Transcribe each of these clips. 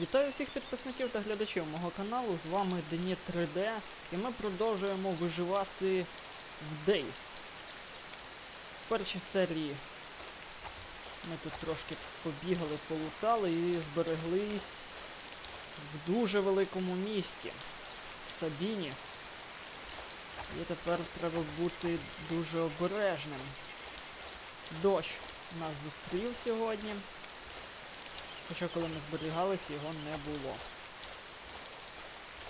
Вітаю всіх підписників та глядачів мого каналу. З вами Дені 3D, і ми продовжуємо виживати в Days. В першій серії ми тут трошки побігали, полутали і збереглись в дуже великому місті в Сабіні. І тепер треба бути дуже обережним. Дощ нас зустрів сьогодні. Хоча коли ми зберігалися, його не було.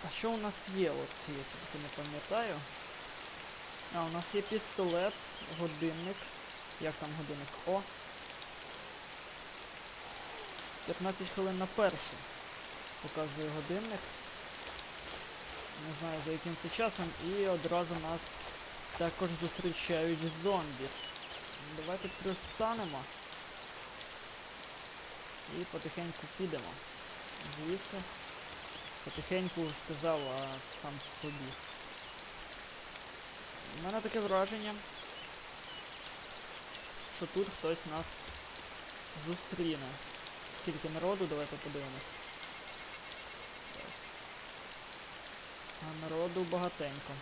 А що у нас є? От я тільки не пам'ятаю. А, у нас є пістолет, годинник. Як там годинник? О! 15 хвилин на першу. Показує годинник. Не знаю за яким це часом. І одразу нас також зустрічають зомбі. Давайте привстанемо. І потихеньку підемо. Звідси. Потихеньку сказав, а сам побіг. У мене таке враження, що тут хтось нас зустріне. Скільки народу, давайте подивимось. А народу багатенько.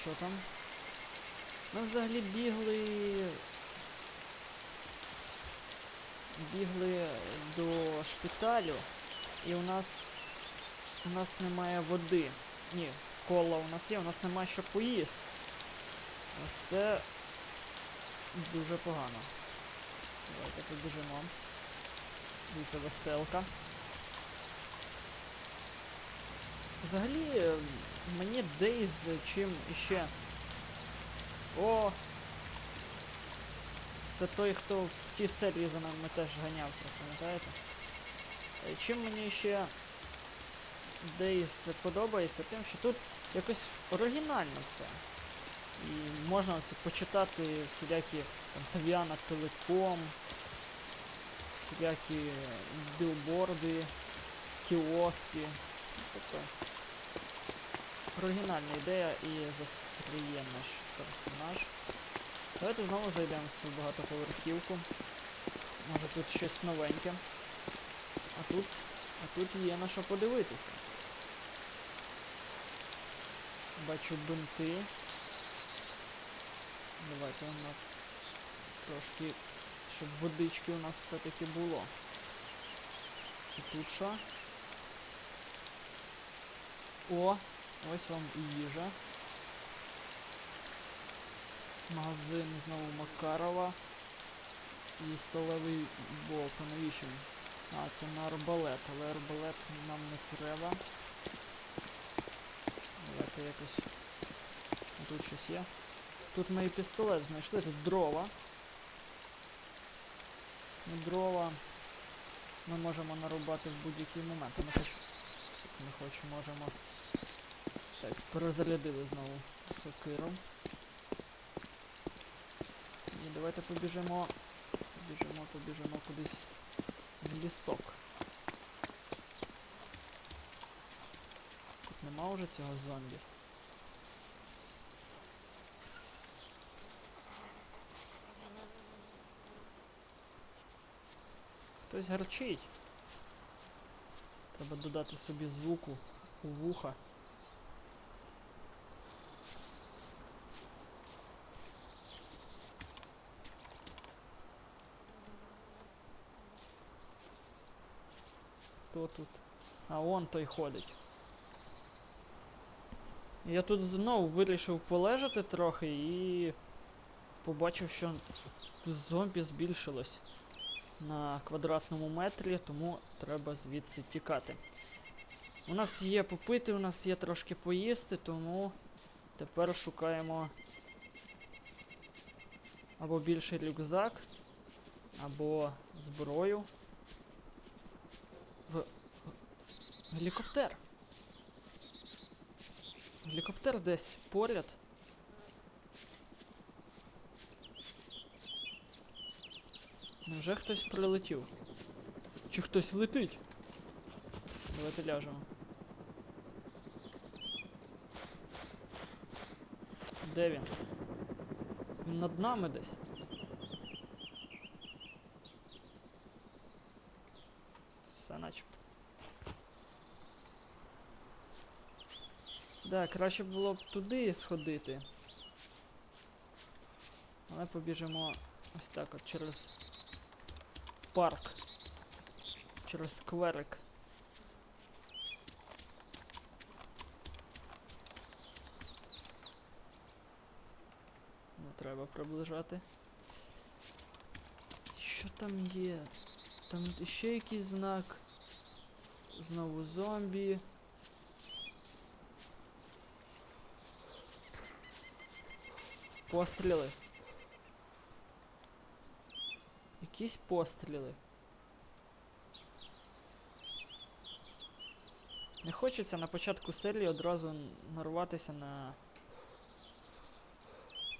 Що там? Ми взагалі бігли бігли до шпиталю, і у нас у нас немає води. Ні, кола у нас є, у нас немає що поїсти. Це дуже погано. Давайте побіжимо. Дивіться, веселка. Взагалі, мені Дейз чим іще. О! Це той, хто в тій серії за нами теж ганявся, пам'ятаєте? Е, Чим мені ще Days подобається, тим, що тут якось оригінально все. І можна оце почитати всілякі там Тавіана Телеком, всілякі білборди, кіоски. Тобто оригінальна ідея і застрієнаш персонаж. Давайте знову зайдемо в цю багатоповерхівку. Може тут щось новеньке. А тут. А тут є на що подивитися. Бачу бинти. Давайте воно трошки, щоб водички у нас все-таки було. І тут що? О! Ось вам і їжа. Магазин знову Макарова. І столовий. А навіщо? А, це на арбалет, але арбалет нам не треба. Давайте якось. Тут щось є. Тут ми і пістолет знайшли, тут дрова. Ну, дрова ми можемо нарубати в будь-який момент. Ми хоч... Ми хоч можемо. Так, перезарядили знову сокиру. Давайте побіжимо. Побіжимо, побіжимо кудись в лісок. Тут нема вже цього зомбі. Хтось гарчить. Треба додати собі звуку у вуха. Хто тут? А он той ходить. Я тут знову вирішив полежати трохи і побачив, що зомбі збільшилось на квадратному метрі, тому треба звідси тікати. У нас є попити, у нас є трошки поїсти, тому тепер шукаємо або більший рюкзак, або зброю. В гелікоптер. Гелікоптер десь поряд. Невже хтось прилетів? Чи хтось летить? Давайте ляжемо. Де він? Він над нами десь. все начебто. Да, краще було б туди сходити. Але побіжимо ось так от через парк. Через скверик. Не треба приближати. Що там є? Там ще якийсь знак. Знову зомбі. Постріли. Якісь постріли. Не хочеться на початку серії одразу нарватися на.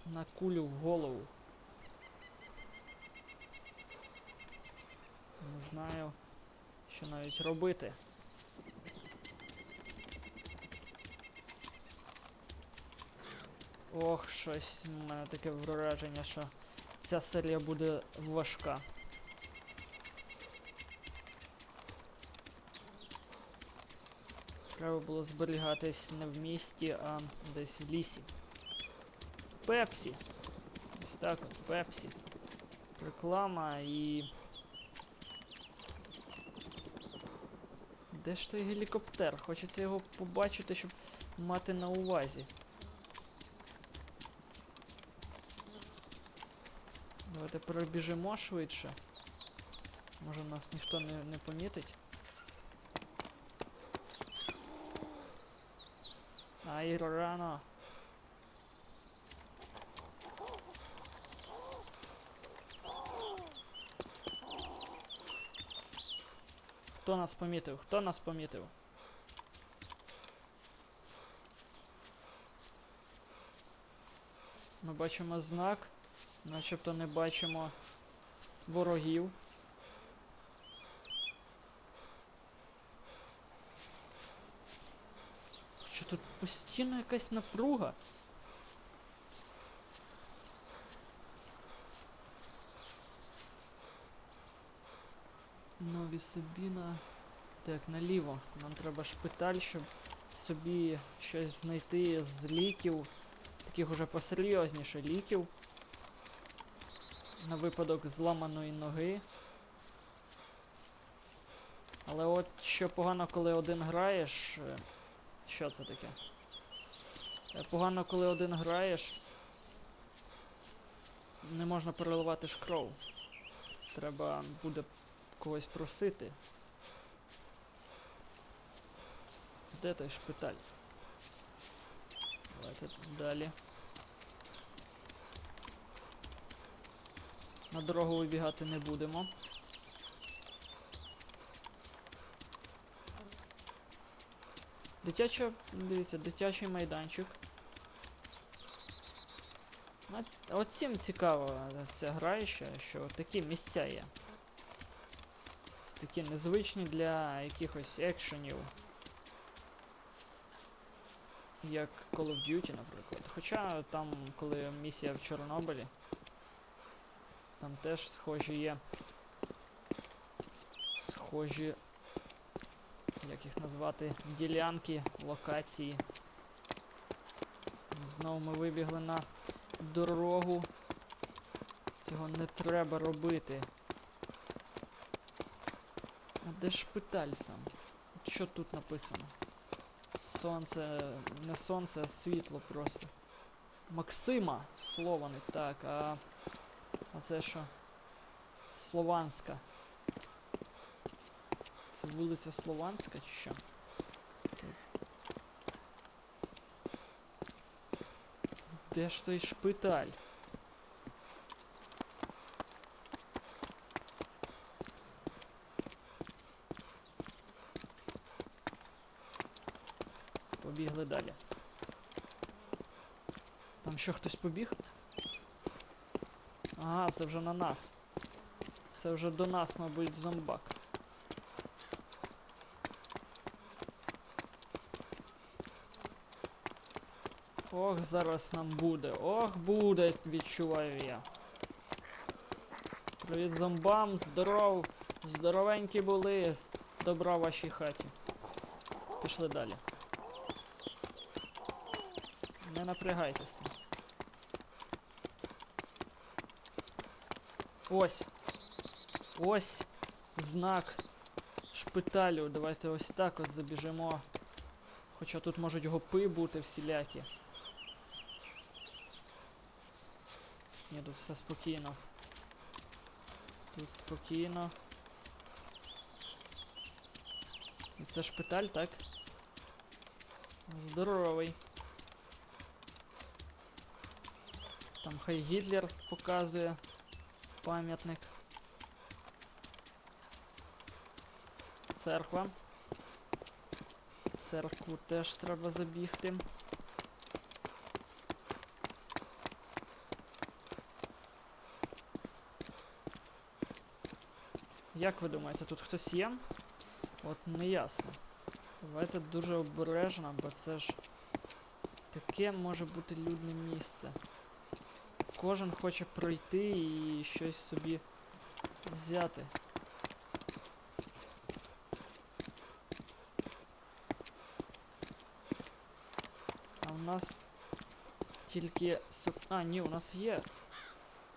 на кулю в голову. Не знаю, що навіть робити. Ох, щось в мене таке враження, що ця серія буде важка. Треба було зберігатись не в місті, а десь в лісі. Пепсі. Ось так от, Пепсі. Реклама і. Де ж той гелікоптер? Хочеться його побачити, щоб мати на увазі. Давайте перебіжимо швидше. Може нас ніхто не, не помітить. Ай, рано. Хто нас помітив? Хто нас помітив? Ми бачимо знак, начебто не бачимо ворогів. Що тут постійно якась напруга? Нові Сабіна. Так, наліво. Нам треба шпиталь, щоб собі щось знайти з ліків. Таких уже посерйозніше ліків. На випадок зламаної ноги. Але от що погано, коли один граєш. е, Що це таке? Е, Погано, коли один граєш. Не можна переливати ж кров. Це треба буде когось просити. Де той шпиталь? Давайте далі. На дорогу вибігати не будемо. Дитяча, дивіться, дитячий майданчик. От цим цікаво ця гра ще, що такі місця є. Такі незвичні для якихось екшенів. Як Call of Duty, наприклад. Хоча там, коли місія в Чорнобилі, там теж схожі є. Схожі. Як їх назвати? Ділянки, локації. Знову ми вибігли на дорогу. Цього не треба робити. А де шпиталь сам? Що тут написано? Сонце. Не сонце, а світло просто. Максима слово не так, а. А це що? Слованська. Це вулиця Слованська чи що? Де ж той шпиталь? Побігли далі. Там що хтось побіг? Ага, це вже на нас. Це вже до нас, мабуть, зомбак. Ох, зараз нам буде. Ох, буде, відчуваю я. Привіт зомбам, здоров. Здоровенькі були. добра в вашій хаті. Пішли далі. Не напрягайтесь Ось. Ось знак шпиталю. Давайте ось так от забіжимо. Хоча тут можуть гопи бути всілякі. Ні, тут все спокійно. Тут спокійно. І це шпиталь, так? Здоровий. Там хай Гітлер показує пам'ятник. Церква. Церкву теж треба забігти. Як ви думаєте, тут хтось є? От не ясно. Давайте дуже обережно, бо це ж таке може бути людне місце. Кожен хоче пройти і щось собі взяти. А у нас тільки. А, ні, у нас є.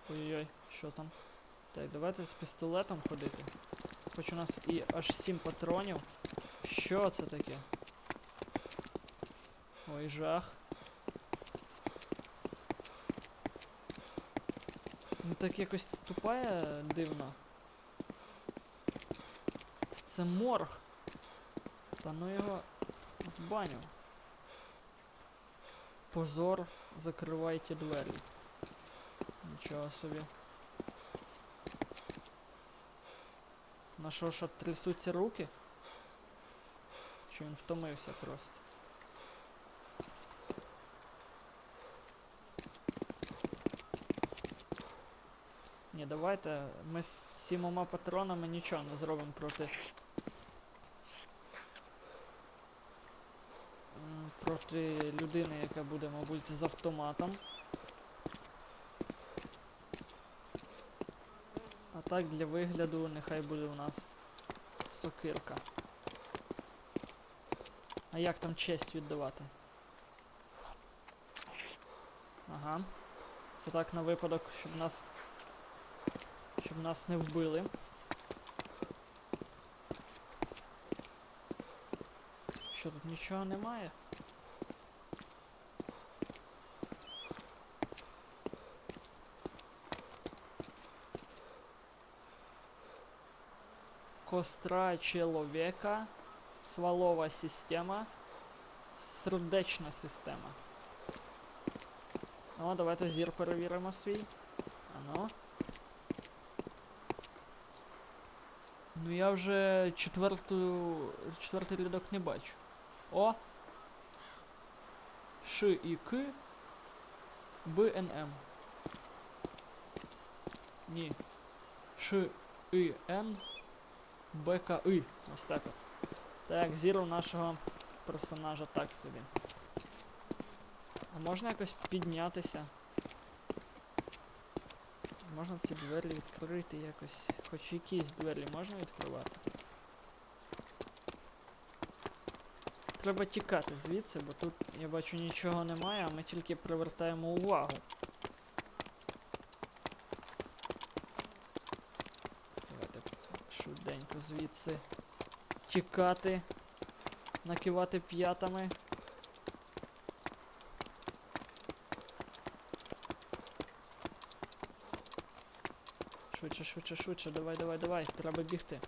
Ой-ой-ой, що там? Так, давайте з пістолетом ходити. Хоч у нас і аж 7 патронів. Що це таке? Ой, жах. Так якось ступає дивно. Це морг. Та ну його в баню. Позор, закривайте двері. Нічого собі. На що ж трясуться руки? Чи він втомився просто? Ні, давайте ми з сімома патронами нічого не зробимо проти. Проти людини, яка буде, мабуть, з автоматом. А так для вигляду нехай буде у нас сокирка. А як там честь віддавати? Ага. Це так на випадок, щоб нас. Щоб нас не вбили. Що тут нічого немає? Костра чоловіка, свалова система, сердечна система. О, давайте зір перевіримо свій. Ано. Ну я вже четверту, четвертий рядок не бачу. О! Ш і К. Б Н М. Ні. Ш І Н. Б К І. Ось так от. Так, зір нашого персонажа так собі. А можна якось піднятися? Можна ці двері відкрити якось. Хоч якісь двері можна відкривати? Треба тікати звідси, бо тут я бачу нічого немає, а ми тільки привертаємо увагу. Давайте швиденько звідси тікати, накивати п'ятами. Швидше, швидше, швидше, давай, давай, давай, треба бігти.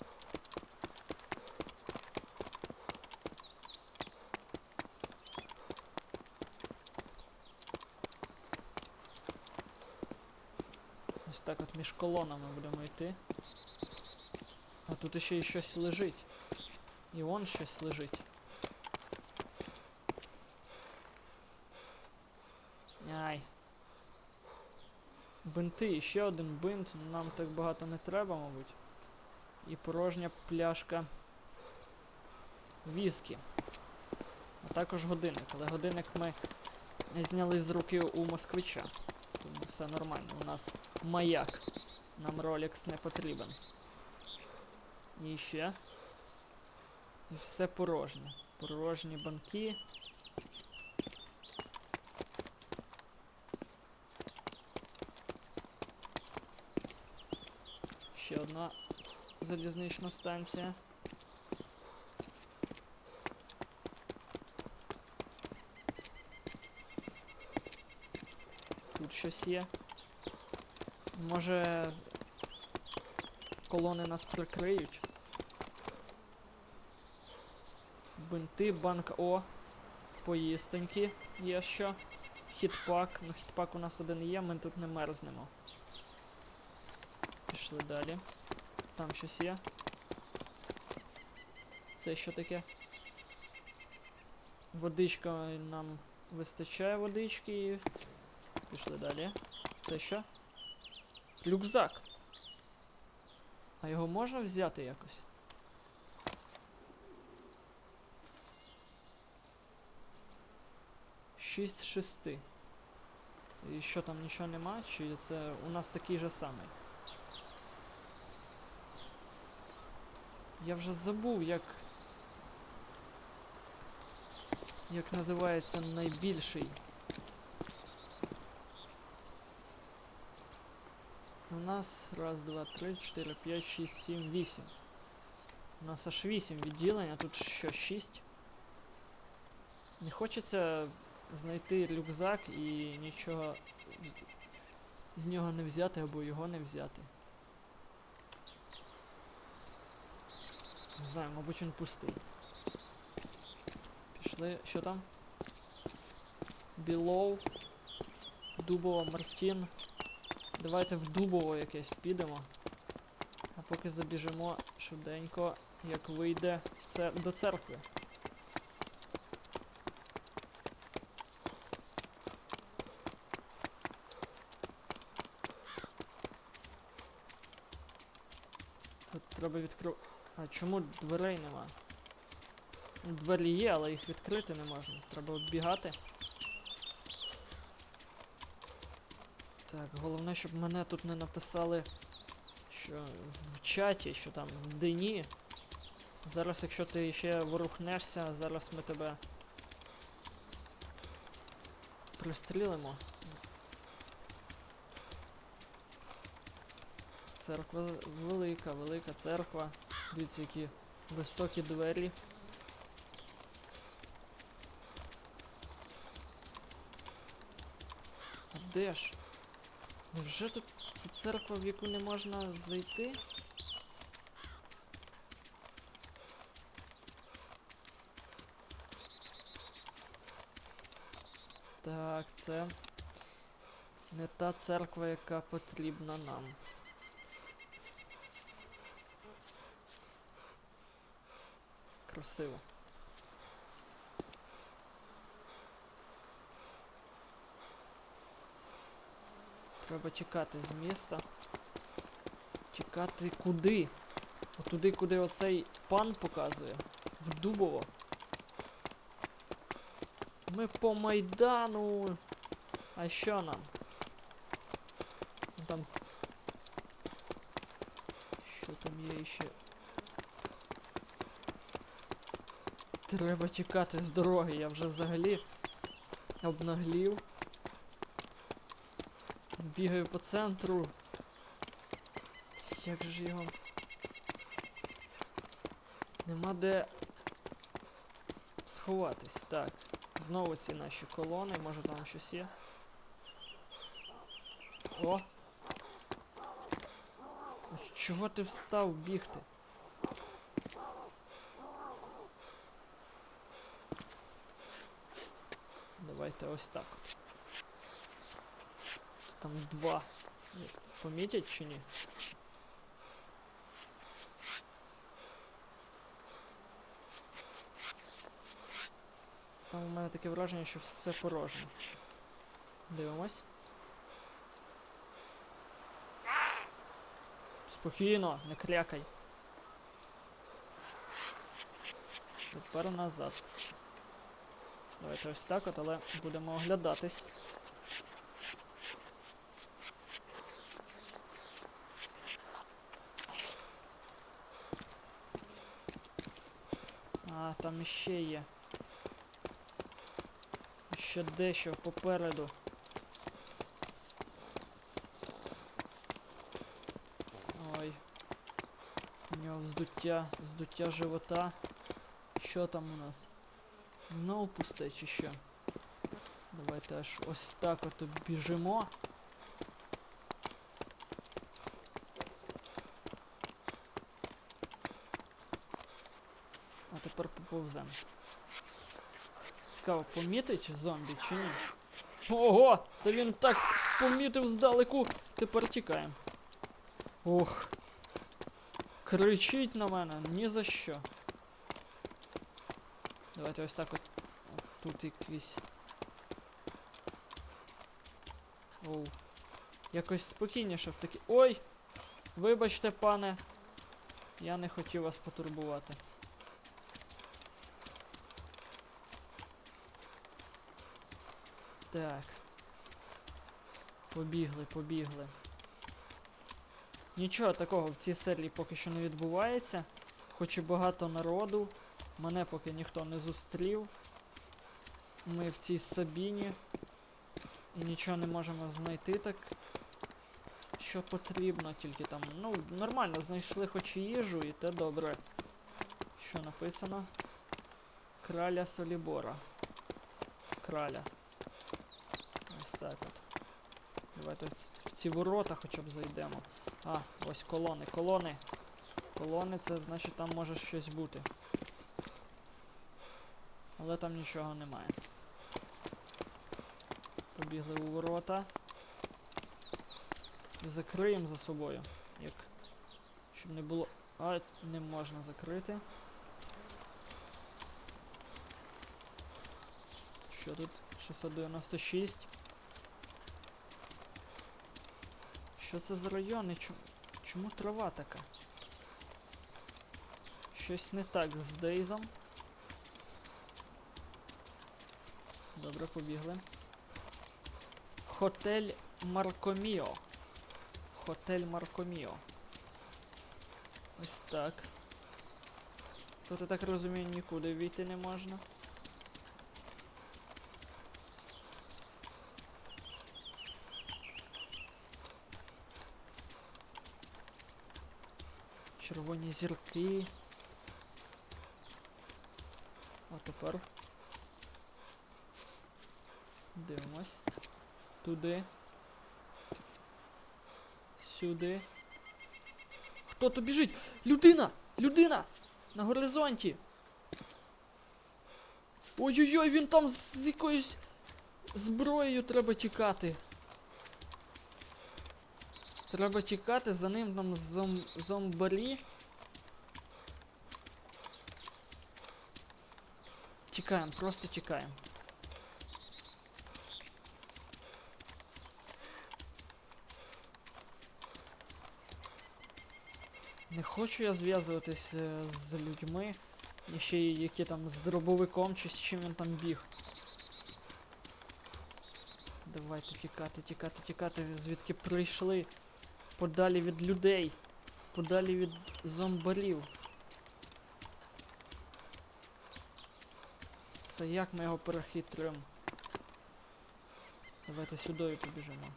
Ось так от між колонами будемо йти. А тут ще й щось лежить. І вон щось лежить. Ай. Бинти, ще один бинт, нам так багато не треба, мабуть. І порожня пляшка віскі. А також годинник. Але годинник ми зняли з руки у москвича. Тому все нормально. У нас маяк. Нам Rolex не потрібен. І ще. І все порожнє. Порожні банки. Ще одна залізнична станція. Тут щось є. Може колони нас прикриють. Бинти, банк О. Поїстеньки є що. Хітпак. Ну хітпак у нас один є, ми тут не мерзнемо. Пішли далі. Там щось є. Це що таке? Водичка нам вистачає водички. Пішли далі. Це що? Рюкзак. А його можна взяти якось? Шість з шести. І що там нічого нема? Чи це у нас такий же самий? Я вже забув, як. Як називається найбільший. У нас раз, два, три, чотири, п'ять, шість, сім, вісім. У нас аж вісім відділень, а тут що, шість? Не хочеться знайти рюкзак і нічого з- нього не взяти або його не взяти. Не знаю, мабуть він пустий. Пішли. Що там? Білоу. Дубова Мартін. Давайте в Дубово якесь підемо. А поки забіжимо швиденько, як вийде в це до церкви. Треба відкрити. А чому дверей нема? Двері є, але їх відкрити не можна. Треба оббігати. Так, головне, щоб мене тут не написали, що в чаті, що там Дені. Зараз, якщо ти ще ворухнешся, зараз ми тебе пристрілимо. Церква велика, велика церква. Дивіться, які високі двері. А де ж? Невже тут це церква, в яку не можна зайти? Так, це не та церква, яка потрібна нам. Красиво. Треба тікати з міста. Тікати куди? Отуди, куди оцей пан показує. В Дубово. Ми по Майдану. А що нам? Там. Що там є ще? Треба тікати з дороги, я вже взагалі обнаглів. Бігаю по центру. Як же його? Нема де сховатись. Так. Знову ці наші колони, може там щось є. О! Чого ти встав бігти? Давайте ось так. Там два. Помітять чи ні? Там у мене таке враження, що все порожнє. Дивимось. Спокійно, не крякай. Тепер назад. Давайте ось так от, але будемо оглядатись. А, там іще є. Ще дещо попереду. Ой. У нього вздуття, здуття живота. Що там у нас? Знову пусте чи? Давайте аж ось так от біжимо. А тепер поповзем. Цікаво, помітить зомбі чи ні? Ого! Та він так помітив здалеку. Тепер тікаємо. Ох. Кричить на мене, ні за що. Давайте ось так от. тут якийсь. Оу. Якось спокійніше в такі. Ой! Вибачте, пане. Я не хотів вас потурбувати. Так. Побігли, побігли. Нічого такого в цій серії поки що не відбувається. Хоч і багато народу. Мене поки ніхто не зустрів. Ми в цій Сабіні. І нічого не можемо знайти так. Що потрібно, тільки там. Ну, нормально, знайшли хоч і їжу, і те добре. Що написано? Краля Солібора. Краля. Ось так от. Давайте в ці ворота хоча б зайдемо. А, ось колони, колони. Колони це значить там може щось бути. Але там нічого немає. Побігли у ворота. І закриємо за собою. Як. Щоб не було. А, не можна закрити. Що тут? 696. Що це за райони? Чому, чому трава така? Щось не так з Дейзом. Добре, побігли. Хотель Маркоміо. Хотель Маркоміо. Ось так. Тут, я так розумію, нікуди війти не можна. Червоні зірки. А тепер. Дивимось. Туди. Сюди. Хто то біжить? Людина! Людина! На горизонті! Ой-ой-ой, він там з якоюсь зброєю треба тікати. Треба тікати, за ним там зом... зомбарі. Тікаємо, просто тікаємо. Хочу я зв'язуватись е, з людьми, і ще які там з дробовиком чи з чим він там біг. Давайте тікати, тікати, тікати, звідки прийшли. Подалі від людей. Подалі від зомбарів. Це як ми його перехитрюємо? Давайте сюди побіжимо.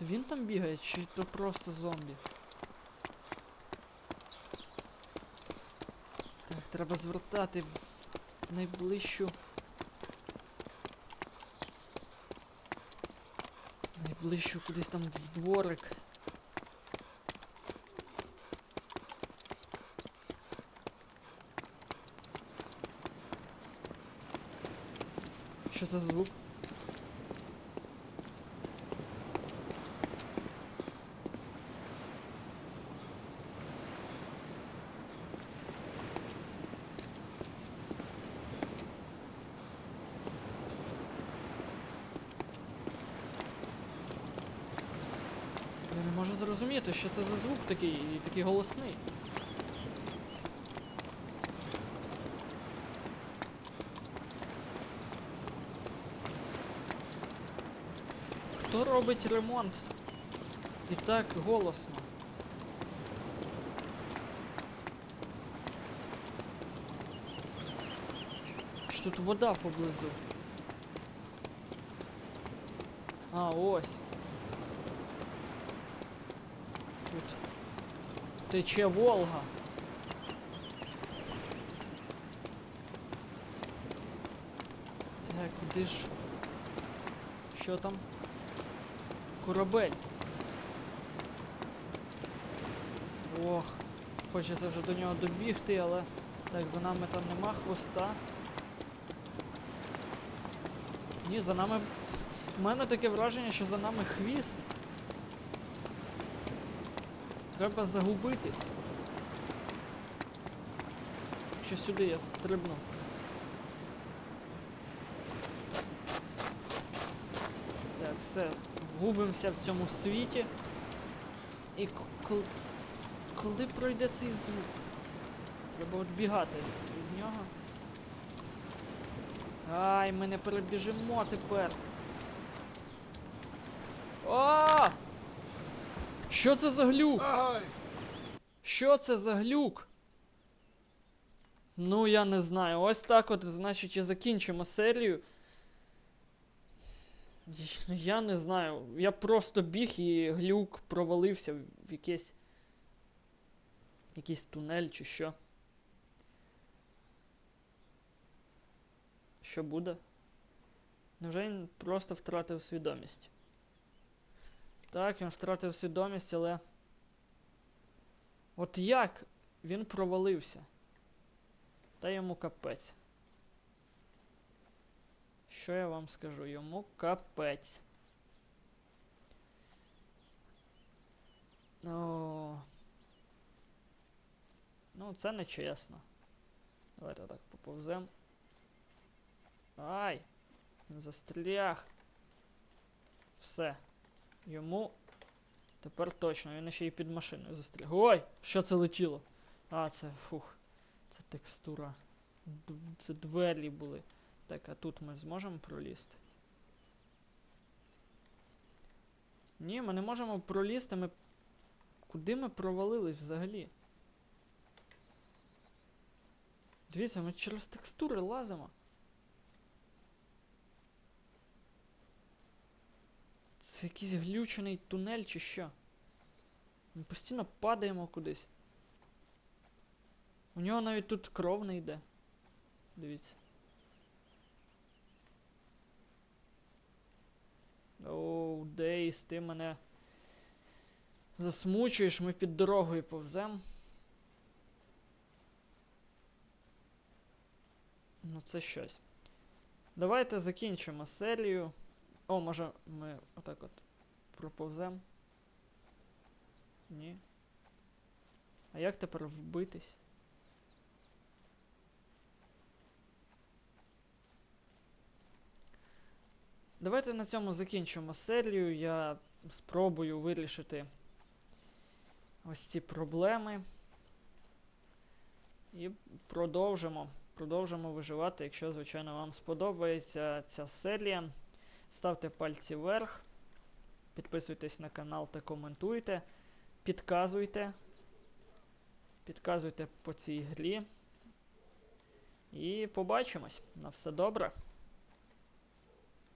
Це він там бігає, чи то просто зомбі? Так, треба звертати в найближчу. Найближчу кудись там в дворик. Що за звук? розуміти, що це за звук такий і такий голосний. Хто робить ремонт і так голосно? Що тут вода поблизу? А, ось. Тече Волга. Так, куди ж? Що там? Корабель. Ох, хочеться вже до нього добігти, але так, за нами там нема хвоста. Ні, за нами. У мене таке враження, що за нами хвіст. Треба загубитись. Що сюди я стрибну. Так, все, губимося в цьому світі. І к- кол- коли пройде цей звук? Треба от бігати від нього. Ай, ми не перебіжимо тепер. А! Що це за глюк? Що це за глюк? Ну, я не знаю. Ось так от, значить, і закінчимо серію. Я не знаю. Я просто біг і глюк провалився в якийсь. Якийсь тунель чи що. Що буде? Невже він просто втратив свідомість? Так, він втратив свідомість, але. От як він провалився? Та йому капець. Що я вам скажу? Йому капець. О. Ну, це не чесно. Давайте так поповзем. Ай! Застряг. Все. Йому Тепер точно, він ще й під машиною застряг. Ой! Що це летіло? А, це фух. Це текстура. Це двері були. Так, а тут ми зможемо пролізти? Ні, ми не можемо пролізти. Ми. Куди ми провалились взагалі? Дивіться, ми через текстури лазимо. Це якийсь глючений тунель чи що? Ми постійно падаємо кудись. У нього навіть тут кров не йде. Дивіться. Оу, Дейс, ти мене засмучуєш, ми під дорогою повзем. Ну, це щось. Давайте закінчимо серію. О, може ми отак от проповзем. Ні. А як тепер вбитись? Давайте на цьому закінчимо серію. Я спробую вирішити ось ці проблеми. І продовжимо. Продовжимо виживати, якщо, звичайно, вам сподобається ця серія. Ставте пальці вверх, підписуйтесь на канал та коментуйте, підказуйте. Підказуйте по цій грі. І побачимось. На все добре.